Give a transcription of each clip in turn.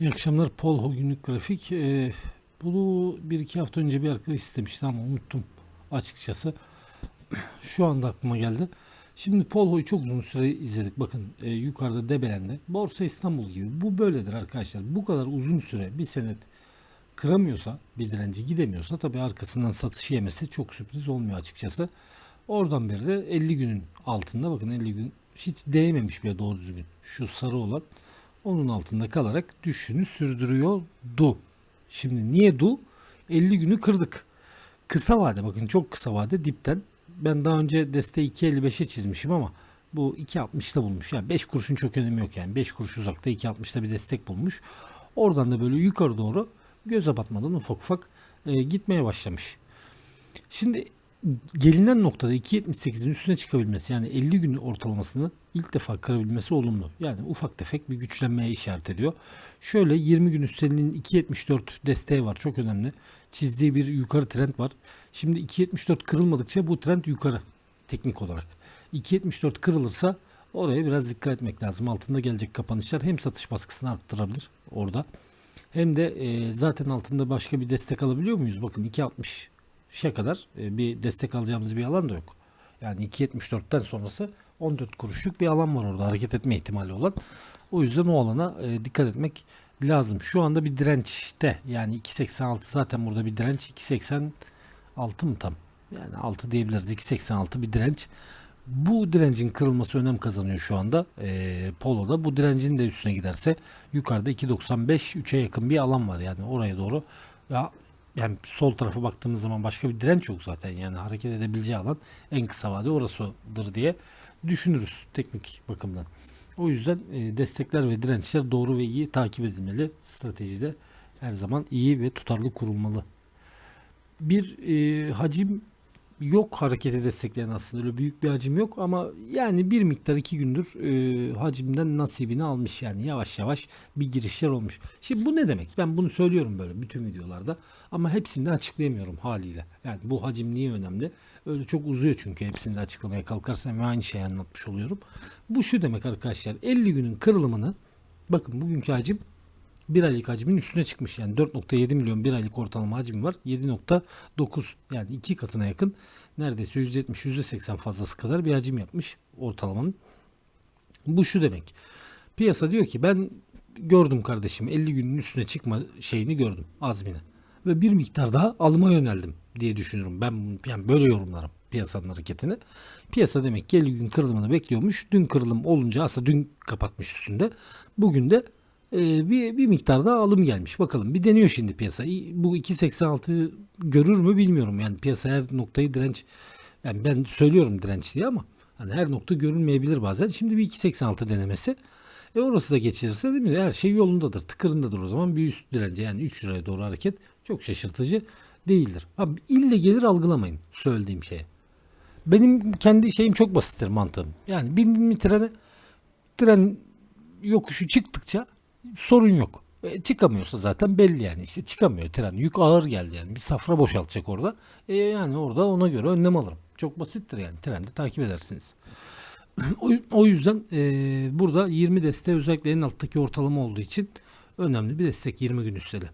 İyi akşamlar. Polho günlük grafik. Ee, bunu bir iki hafta önce bir arkadaş istemişti ama unuttum açıkçası. Şu anda aklıma geldi. Şimdi Polho'yu çok uzun süre izledik. Bakın e, yukarıda debelendi. Borsa İstanbul gibi. Bu böyledir arkadaşlar. Bu kadar uzun süre bir senet kıramıyorsa bir direnci gidemiyorsa tabii arkasından satış yemesi çok sürpriz olmuyor açıkçası. Oradan beri de 50 günün altında bakın 50 gün hiç değmemiş bile doğru düzgün. Şu sarı olan onun altında kalarak düşüşünü sürdürüyordu. Şimdi niye du? 50 günü kırdık. Kısa vade bakın çok kısa vade dipten. Ben daha önce desteği 2.55'e çizmişim ama bu 2.60'da bulmuş. Yani 5 kuruşun çok önemi yok yani. 5 kuruş uzakta 2.60'da bir destek bulmuş. Oradan da böyle yukarı doğru göze batmadan ufak ufak e, gitmeye başlamış. Şimdi gelinen noktada 2.78'in üstüne çıkabilmesi yani 50 gün ortalamasını ilk defa kırabilmesi olumlu. Yani ufak tefek bir güçlenmeye işaret ediyor. Şöyle 20 gün üstelinin 2.74 desteği var çok önemli. Çizdiği bir yukarı trend var. Şimdi 2.74 kırılmadıkça bu trend yukarı teknik olarak. 2.74 kırılırsa oraya biraz dikkat etmek lazım. Altında gelecek kapanışlar hem satış baskısını arttırabilir orada. Hem de e, zaten altında başka bir destek alabiliyor muyuz? Bakın 2.60 şe kadar e, bir destek alacağımız bir alan da yok. Yani 2.74'ten sonrası 14 kuruşluk bir alan var orada hareket etme ihtimali olan. O yüzden o alana e, dikkat etmek lazım. Şu anda bir dirençte yani 2.86 zaten burada bir direnç 2.86 mı tam? Yani 6 diyebiliriz 2.86 bir direnç. Bu direncin kırılması önem kazanıyor şu anda e, Polo'da. Bu direncin de üstüne giderse yukarıda 2.95 3'e yakın bir alan var yani oraya doğru. Ya yani sol tarafa baktığımız zaman başka bir direnç yok zaten yani hareket edebileceği alan en kısa vade orasıdır diye düşünürüz teknik bakımdan. O yüzden e, destekler ve dirençler doğru ve iyi takip edilmeli. Stratejide her zaman iyi ve tutarlı kurulmalı. Bir e, hacim yok hareketi destekleyen aslında öyle büyük bir hacim yok ama yani bir miktar iki gündür e, hacimden nasibini almış yani yavaş yavaş bir girişler olmuş. Şimdi bu ne demek? Ben bunu söylüyorum böyle bütün videolarda ama hepsini açıklayamıyorum haliyle. Yani bu hacim niye önemli? Öyle çok uzuyor çünkü hepsini açıklamaya kalkarsam aynı şeyi anlatmış oluyorum. Bu şu demek arkadaşlar 50 günün kırılımını bakın bugünkü hacim bir aylık hacmin üstüne çıkmış. Yani 4.7 milyon bir aylık ortalama hacmi var. 7.9 yani iki katına yakın neredeyse %70 %80 fazlası kadar bir hacim yapmış ortalamanın. Bu şu demek. Piyasa diyor ki ben gördüm kardeşim 50 günün üstüne çıkma şeyini gördüm azmini. Ve bir miktar daha alıma yöneldim diye düşünürüm. Ben yani böyle yorumlarım piyasanın hareketini. Piyasa demek ki 50 gün kırılımını bekliyormuş. Dün kırılım olunca aslında dün kapatmış üstünde. Bugün de e, bir, bir miktarda alım gelmiş. Bakalım bir deniyor şimdi piyasa. Bu 2.86 görür mü bilmiyorum. Yani piyasa her noktayı direnç yani ben söylüyorum direnç diye ama hani her nokta görünmeyebilir bazen. Şimdi bir 2.86 denemesi. E orası da geçirirse değil mi? Her şey yolundadır. Tıkırındadır o zaman. Bir üst dirence yani 3 liraya doğru hareket çok şaşırtıcı değildir. Abi ille gelir algılamayın söylediğim şeye. Benim kendi şeyim çok basittir mantığım. Yani bindim mi trene tren yokuşu çıktıkça sorun yok. E, çıkamıyorsa zaten belli yani işte çıkamıyor tren. Yük ağır geldi yani bir safra boşaltacak orada. E, yani orada ona göre önlem alırım. Çok basittir yani trende takip edersiniz. o, yüzden e, burada 20 deste özellikle en alttaki ortalama olduğu için önemli bir destek 20 gün üsteli.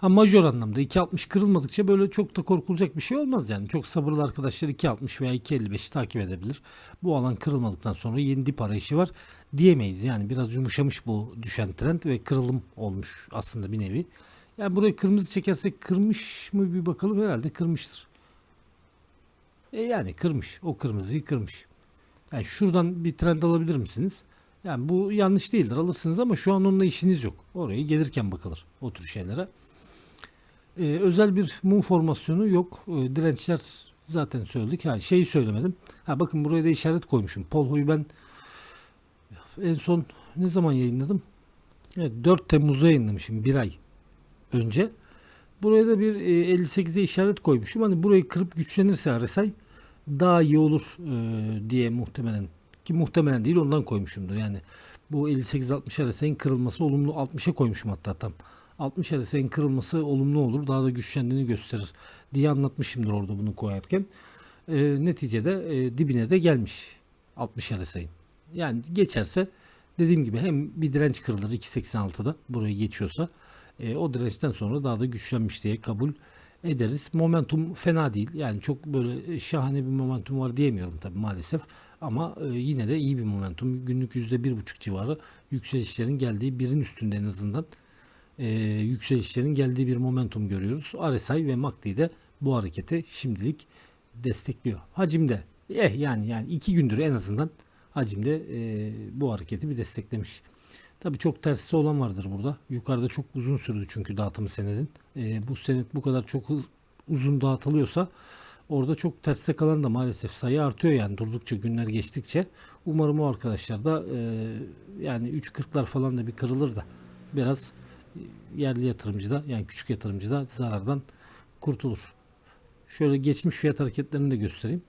Ha majör anlamda 2.60 kırılmadıkça böyle çok da korkulacak bir şey olmaz yani. Çok sabırlı arkadaşlar 2.60 veya 2.55'i takip edebilir. Bu alan kırılmadıktan sonra yeni dip arayışı var diyemeyiz. Yani biraz yumuşamış bu düşen trend ve kırılım olmuş aslında bir nevi. Yani burayı kırmızı çekersek kırmış mı bir bakalım herhalde kırmıştır. E yani kırmış. O kırmızıyı kırmış. Yani şuradan bir trend alabilir misiniz? Yani bu yanlış değildir alırsınız ama şu an onunla işiniz yok. Oraya gelirken bakılır o tür şeylere. Ee, özel bir mum formasyonu yok. Ee, dirençler zaten söyledik. Ha, şeyi söylemedim. Ha bakın buraya da işaret koymuşum. Polho'yu ben en son ne zaman yayınladım? Evet 4 Temmuz'da yayınlamışım bir ay önce. Buraya da bir e, 58'e işaret koymuşum. Hani burayı kırıp güçlenirse RSI daha iyi olur e, diye muhtemelen ki muhtemelen değil ondan koymuşumdur. Yani bu 58-60 RSI'nin kırılması olumlu 60'a koymuşum hatta tam. 60 RSI'nin kırılması olumlu olur. Daha da güçlendiğini gösterir diye anlatmışımdır orada bunu koyarken. E, neticede e, dibine de gelmiş 60 RSI'nin. Yani geçerse Dediğim gibi hem bir direnç kırılır 2.86'da burayı geçiyorsa e, o dirençten sonra daha da güçlenmiş diye kabul ederiz. Momentum fena değil. Yani çok böyle şahane bir momentum var diyemiyorum tabii maalesef. Ama e, yine de iyi bir momentum. Günlük %1.5 civarı yükselişlerin geldiği birin üstünde en azından e, yükselişlerin geldiği bir momentum görüyoruz. RSI ve MACD de bu hareketi şimdilik destekliyor. Hacimde eh yani yani iki gündür en azından hacimde e, bu hareketi bir desteklemiş. Tabii çok tersi olan vardır burada. Yukarıda çok uzun sürdü çünkü dağıtım senedin. E, bu senet bu kadar çok uzun dağıtılıyorsa orada çok terste kalan da maalesef sayı artıyor yani durdukça günler geçtikçe. Umarım o arkadaşlar da e, yani 3.40'lar falan da bir kırılır da biraz yerli yatırımcı da yani küçük yatırımcı da zarardan kurtulur. Şöyle geçmiş fiyat hareketlerini de göstereyim.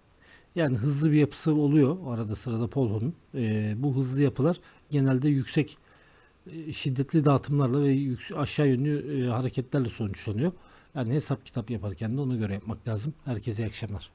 Yani hızlı bir yapısı oluyor arada sırada Polho'nun. E, bu hızlı yapılar genelde yüksek e, şiddetli dağıtımlarla ve yük- aşağı yönlü e, hareketlerle sonuçlanıyor. Yani hesap kitap yaparken de ona göre yapmak lazım. Herkese iyi akşamlar.